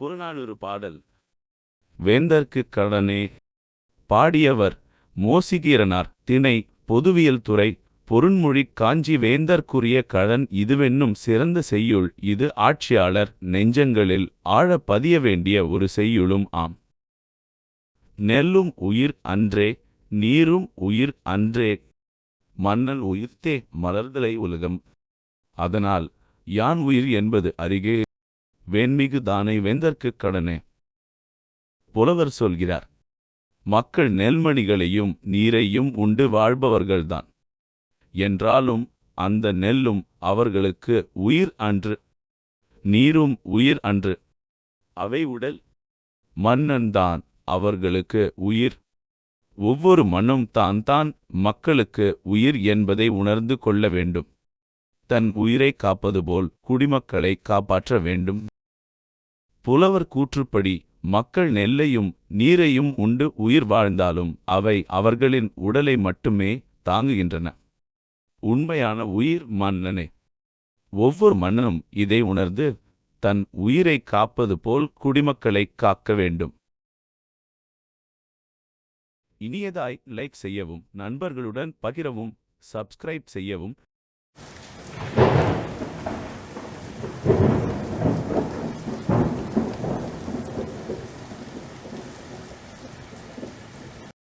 புறநானூறு பாடல். வேந்தர்க்கு கடனே. பாடியவர் மோசிகீரனார். திணை பொதுவியல் துறை. பொருண்மொழி காஞ்சி வேந்தர்க்குரிய கழன் இதுவென்னும் சிறந்த செய்யுள். இது ஆட்சியாளர் நெஞ்சங்களில் ஆழ பதிய வேண்டிய ஒரு செய்யுளும் ஆம். நெல்லும் உயிர் அன்றே. நீரும் உயிர் அன்றே. மன்னன் உயிர்த்தே மலர்தலை உலகம். அதனால் யான் உயிர் என்பது அருகே. வேண்மிகு தானை வெந்தற்குக் கடனே. புலவர் சொல்கிறார் மக்கள் நெல்மணிகளையும் நீரையும் உண்டு வாழ்பவர்கள்தான். என்றாலும் அந்த நெல்லும் அவர்களுக்கு உயிர் அன்று நீரும் உயிர் அன்று. அவை உடல் மன்னன்தான் அவர்களுக்கு உயிர். ஒவ்வொரு மண்ணும் தான் தான் மக்களுக்கு உயிர் என்பதை உணர்ந்து கொள்ள வேண்டும். தன் உயிரை காப்பது போல் குடிமக்களை காப்பாற்ற வேண்டும். புலவர் கூற்றுப்படி மக்கள் நெல்லையும் நீரையும் உண்டு உயிர் வாழ்ந்தாலும் அவை அவர்களின் உடலை மட்டுமே தாங்குகின்றன. உண்மையான உயிர் மன்னனே. ஒவ்வொரு மன்னனும் இதை உணர்ந்து தன் உயிரை காப்பது போல் குடிமக்களை காக்க வேண்டும். இனியதாய் லைக் செய்யவும் நண்பர்களுடன் பகிரவும் சப்ஸ்கிரைப் செய்யவும்.